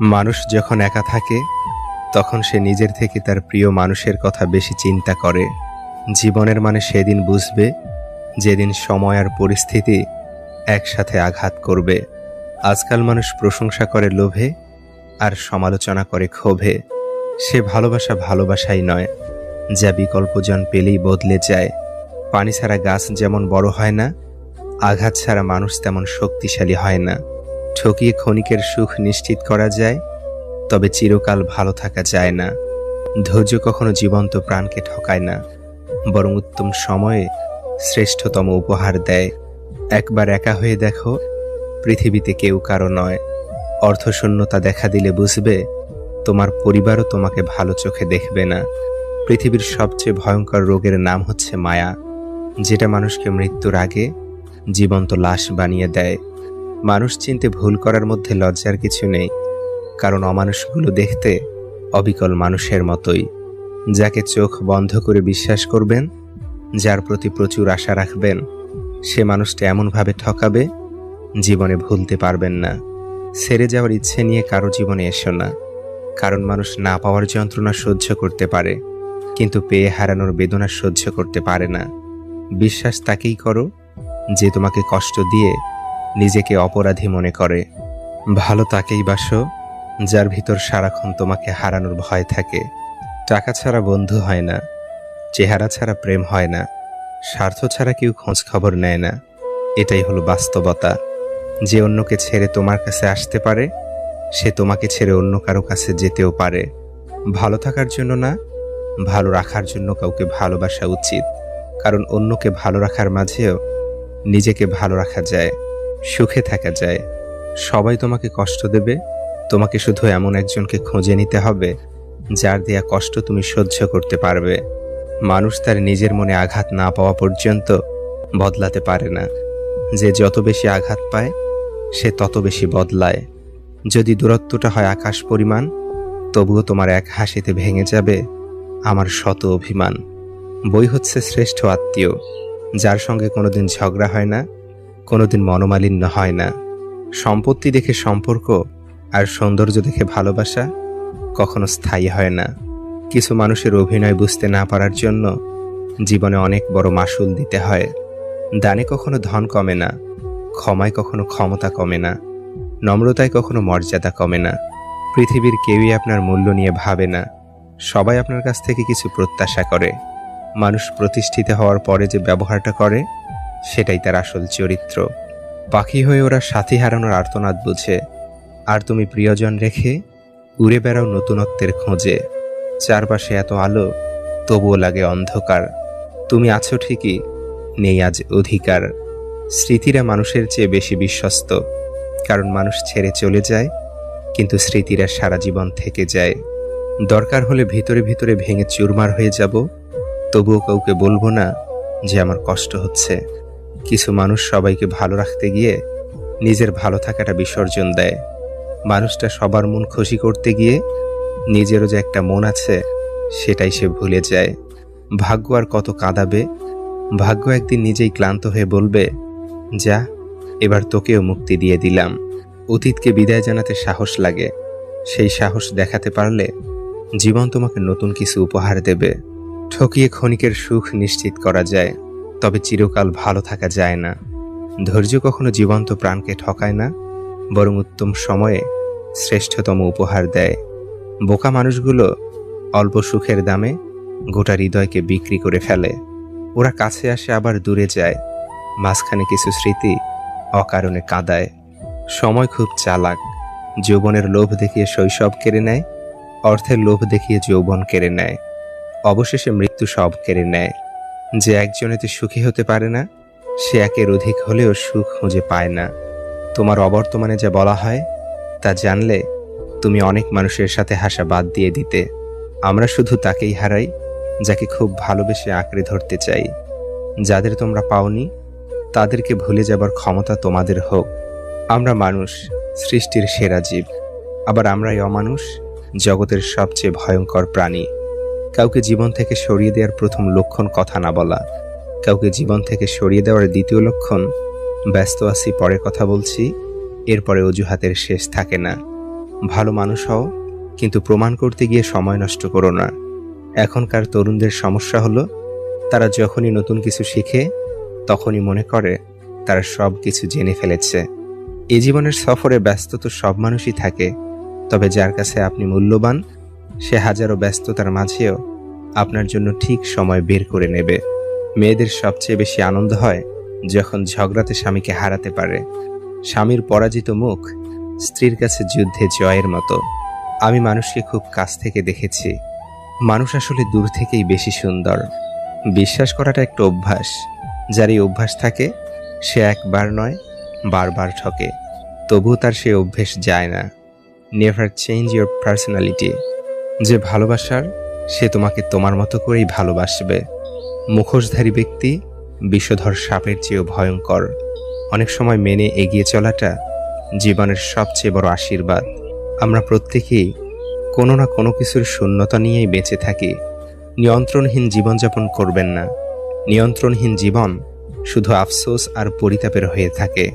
মানুষ যখন একা থাকে, তখন সে নিজের থেকে তার প্রিয় মানুষের কথা বেশি চিন্তা করে। জীবনের মানে সেদিন বুঝবে, যেদিন সময় আর পরিস্থিতি একসাথে আঘাত করবে। আজকাল মানুষ প্রশংসা করে লোভে, আর সমালোচনা করে ক্ষোভে। সে ভালোবাসা ভালোবাসাই নয়, যা বিকল্পজন পেলেই বদলে যায়। পানি ছাড়া গাছ যেমন বড় হয় না, আঘাত ছাড়া মানুষ তেমন শক্তিশালী হয় না। ঠকিয়ে ক্ষণিকের সুখ নিশ্চিত করা যায়, তবে চিরকাল ভালো থাকা যায় না। ধৈর্য কখনো জীবন্ত প্রাণকে ঠকায় না, বরং উত্তম সময়ে শ্রেষ্ঠতম উপহার দেয়। একবার একা হয়ে দেখো, পৃথিবীতে কেউ কারও নয়। অর্থশূন্যতা দেখা দিলে বুঝবে, তোমার পরিবারও তোমাকে ভালো চোখে দেখবে না। পৃথিবীর সবচেয়ে ভয়ঙ্কর রোগের নাম হচ্ছে মায়া, যেটা মানুষকে মৃত্যুর আগে জীবন্ত লাশ বানিয়ে দেয়। মানুষ চিনতে ভুল করার মধ্যে লজ্জার কিছু নেই, কারণ অমানুষগুলো দেখতে অবিকল মানুষের মতোই। যাকে চোখ বন্ধ করে বিশ্বাস করবেন, যার প্রতি প্রচুর আশা রাখবেন, সে মানুষটা এমনভাবে ঠকাবে, জীবনে ভুলতে পারবেন না। সেরে যাওয়ার ইচ্ছে নিয়ে কারও জীবনে এসো না, কারণ মানুষ না পাওয়ার যন্ত্রণা সহ্য করতে পারে, কিন্তু পেয়ে হারানোর বেদনা সহ্য করতে পারে না। বিশ্বাস তাকেই করো, যে তোমাকে কষ্ট দিয়ে নিজেকে অপরাধী মনে করে। ভালো তাকেই বাসো, যার ভিতর সারাক্ষণ তোমাকে হারানোর ভয় থাকে। টাকা ছাড়া বন্ধু হয় না, চেহারা ছাড়া প্রেম হয় না, স্বার্থ ছাড়া কেউ খোঁজ খবর নেয় না। এটাই হলো বাস্তবতা। যে অন্যকে ছেড়ে তোমার কাছে আসতে পারে, সে তোমাকে ছেড়ে অন্য কারও কাছে যেতেও পারে। ভালো থাকার জন্য না, ভালো রাখার জন্য কাউকে ভালোবাসা উচিত। কারণ অন্যকে ভালো রাখার মাঝেও নিজেকে ভালো রাখা যায়। সুখে থাকা যায়। সবাই তোমাকে কষ্ট দেবে। তোমাকে শুধু এমন একজনকে খুঁজে নিতে হবে, যার দেয়া কষ্ট তুমি সহ্য করতে পারবে। মানুষ তার নিজের মনে আঘাত না পাওয়া পর্যন্ত বদলাতে পারে না। যে যত বেশি আঘাত পায়, সে তত বেশি বদলায়। যদি দূরত্বটা হয় আকাশ পরিমাণ, তবুও তোমার এক হাসিতে ভেঙে যাবে আমার শত অভিমান। বই হচ্ছে শ্রেষ্ঠ আত্মীয়, যার সঙ্গে কোনোদিন ঝগড়া হয় না। কোনোদিন মনোমালিন্য হয় না। সম্পত্তি দেখে সম্পর্ক আর সৌন্দর্য দেখে ভালোবাসা কখনো স্থায়ী হয় না। কিছু মানুষের অভিনয় বুঝতে না পারার জন্য জীবনে অনেক বড় মাসুল দিতে হয়। দানে কখনো ধন কমে না, ক্ষমায় কখনো ক্ষমতা কমে না, নম্রতায় কখনো মর্যাদা কমে না। পৃথিবীর কেউই আপনার মূল্য নিয়ে ভাবে না, সবাই আপনার কাছ থেকে কিছু প্রত্যাশা করে। মানুষ প্রতিষ্ঠিত হওয়ার পরে যে ব্যবহারটা করে সেটাই তার আসল চরিত্র। পাখি হয়ে ওরা সাথী হারানোর আর্তনাদ বুঝে। আর তুমি প্রিয়জন রেখে উড়ে বেড়াও নতুনত্বের খোঁজে। চারপাশে এত আলো, তবুও লাগে অন্ধকার। তুমি আছো ঠিকই, নেই আজ অধিকার। স্মৃতিরা মানুষের চেয়ে বেশি বিশ্বস্ত। কারণ মানুষ ছেড়ে চলে যায়, কিন্তু স্মৃতিরা সারা জীবন থেকে যায়। দরকার হলে ভিতরে ভিতরে ভেঙে চুরমার হয়ে যাব। তবুও কাউকে বলব না যে আমার কষ্ট হচ্ছে। কিছু মানুষ সবাইকে ভালো রাখতে গিয়ে নিজের ভালো থাকাটা বিসর্জন দেয়। মানুষটা সবার মন খুশি করতে গিয়ে নিজেরও যে একটা মন আছে, সেটাই সে ভুলে যায়। ভাগ্য আর কত কাঁদাবে? ভাগ্য একদিন নিজেই ক্লান্ত হয়ে বলবে, যা, এবার তোকেও মুক্তি দিয়ে দিলাম। অতীতকে বিদায় জানাতে সাহস লাগে। সেই সাহস দেখাতে পারলে জীবন তোমাকে নতুন কিছু উপহার দেবে। ঠকিয়ে ক্ষণিকের সুখ নিশ্চিত করা যায়। তবে চিরকাল ভালো থাকা যায় না। ধৈর্য কখনো জীবন্ত প্রাণকে ঠকায় না, বরং উত্তম সময়ে শ্রেষ্ঠতম উপহার দেয়। বোকা মানুষগুলো অল্প সুখের দামে গোটা হৃদয়কে বিক্রি করে ফেলে। ওরা কাছে আসে আবার দূরে যায়, মাঝখানে কিছু স্মৃতি অকারণে কাঁদায়। সময় খুব চালাক, যৌবনের লোভ দেখিয়ে শৈশব কেড়ে নেয়, অর্থের লোভ দেখিয়ে যৌবন কেড়ে নেয়। অবশেষে মৃত্যু সব কেড়ে নেয়। যে একজনেতে সুখী হতে পারে না, সে একের অধিক হলেও সুখ খুঁজে পায় না। তোমার অবর্তমানে যা বলা হয়, তা জানলে তুমি অনেক মানুষের সাথে হাসা বাদ দিয়ে দিতে। আমরা শুধু তাকেই হারাই, যাকে খুব ভালোবেসে আঁকড়ে ধরতে চাই। যাদের তোমরা পাওনি, তাদেরকে ভুলে যাবার ক্ষমতা তোমাদের হোক। আমরা মানুষ, সৃষ্টির সেরা জীব। আবার আমরাই অমানুষ, জগতের সবচেয়ে ভয়ঙ্কর প্রাণী। কাউকে জীবন থেকে সরিয়ে দেওয়ার প্রথম লক্ষণ কথা না বলা। কাউকে জীবন থেকে সরিয়ে দেওয়ার দ্বিতীয় লক্ষণ, ব্যস্ত আছি, পরে কথা বলছি, এরপরে অজুহাতের শেষ থাকে না। ভালো মানুষ হও, কিন্তু প্রমাণ করতে গিয়ে সময় নষ্ট করো না। এখনকার তরুণদের সমস্যা হলো, তারা যখনই নতুন কিছু শিখে, তখনই মনে করে তারা সব কিছু জেনে ফেলেছে। এ জীবনের সফরে ব্যস্ত তো সব মানুষই থাকে, তবে যার কাছে আপনি মূল্যবান সে হাজারো ব্যস্ততার মাঝেও আপনার জন্য ঠিক সময় বের করে নেবে। মেয়েদের সবচেয়ে বেশি আনন্দ হয় যখন ঝগড়াতে স্বামীকে হারাতে পারে। স্বামীর পরাজিত মুখ স্ত্রীর কাছে যুদ্ধে জয়ের মতো। আমি মানুষকে খুব কাছ থেকে দেখেছি। মানুষ আসলে দূর থেকেই বেশি সুন্দর। বিশ্বাস করাটা একটা অভ্যাস। যার এই অভ্যাস থাকে, সে একবার নয়, বারবার ঠকে। তবুও তার সে অভ্যেস যায় না। নেভার চেঞ্জ ইউর পার্সোনালিটি যে ভালোবাসার সে তোমাকে তোমার মতো করেই ভালোবাসবে। মুখোশধারী ব্যক্তি বিষধর সাপের চেয়েও ভয়ঙ্কর। অনেক সময় মেনে এগিয়ে চলাটা জীবনের সবচেয়ে বড় আশীর্বাদ। আমরা প্রত্যেকেই কোনো না কোনো কিছুর শূন্যতা নিয়েই বেঁচে থাকি। নিয়ন্ত্রণহীন জীবনযাপন করবেন না। নিয়ন্ত্রণহীন জীবন শুধু আফসোস আর পরিতাপের হয়ে থাকে।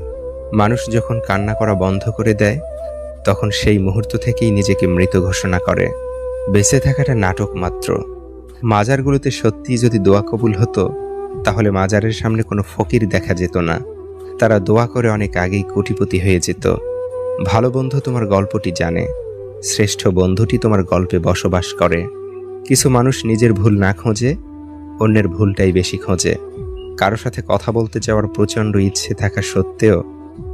মানুষ যখন কান্না করা বন্ধ করে দেয়, তখন সেই মুহূর্ত থেকেই নিজেকে মৃত ঘোষণা করে। বেঁচে থাকাটা নাটক মাত্র। মাজারগুলোতে সত্যিই যদি দোয়া কবুল হতো, তাহলে মাজারের সামনে কোনো ফকির দেখা যেত না। তারা দোয়া করে অনেক আগেই কোটিপতি হয়ে যেত। ভালো বন্ধু তোমার গল্পটি জানে, শ্রেষ্ঠ বন্ধুটি তোমার গল্পে বসবাস করে। কিছু মানুষ নিজের ভুল না খোঁজে, অন্যের ভুলটাই বেশি খোঁজে। কারও সাথে কথা বলতে যাওয়ার প্রচণ্ড ইচ্ছে থাকা সত্ত্বেও,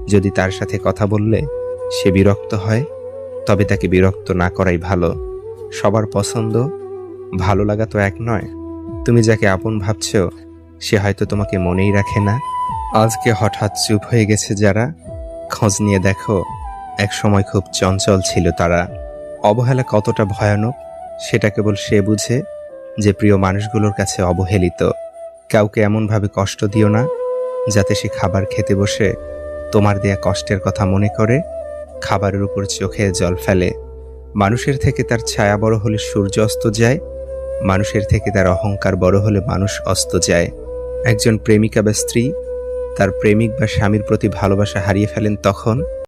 যদি তার সাথে কথা বললে সে বিরক্ত হয়, তবে তাকে বিরক্ত না করাই ভালো। সবার পছন্দ, ভালো লাগা তো এক নয়। তুমি যাকে আপন ভাবছ, সে হয়তো তোমাকে মনেই রাখে না। আজকে হঠাৎ চুপ হয়ে গেছে যারা, খোঁজ নিয়ে দেখো, এক সময় খুব চঞ্চল ছিল তারা। অবহেলা কতটা ভয়ানক, সেটা কেবল সে বুঝে যে প্রিয় মানুষগুলোর কাছে অবহেলিত। কাউকে এমনভাবে কষ্ট দিও না, যাতে সে খাবার খেতে বসে তোমার দেয়া কষ্টের কথা মনে করে, খাবারের উপর চোখে জল ফেলে। মানুষের থেকে তার ছায়া বড় হলে সূর্য অস্ত যায়, মানুষের থেকে তার অহংকার বড় হলে মানুষ অস্ত যায়। একজন প্রেমিকা বা স্ত্রী, তার প্রেমিক বা স্বামীর প্রতি ভালোবাসা হারিয়ে ফেলেন তখন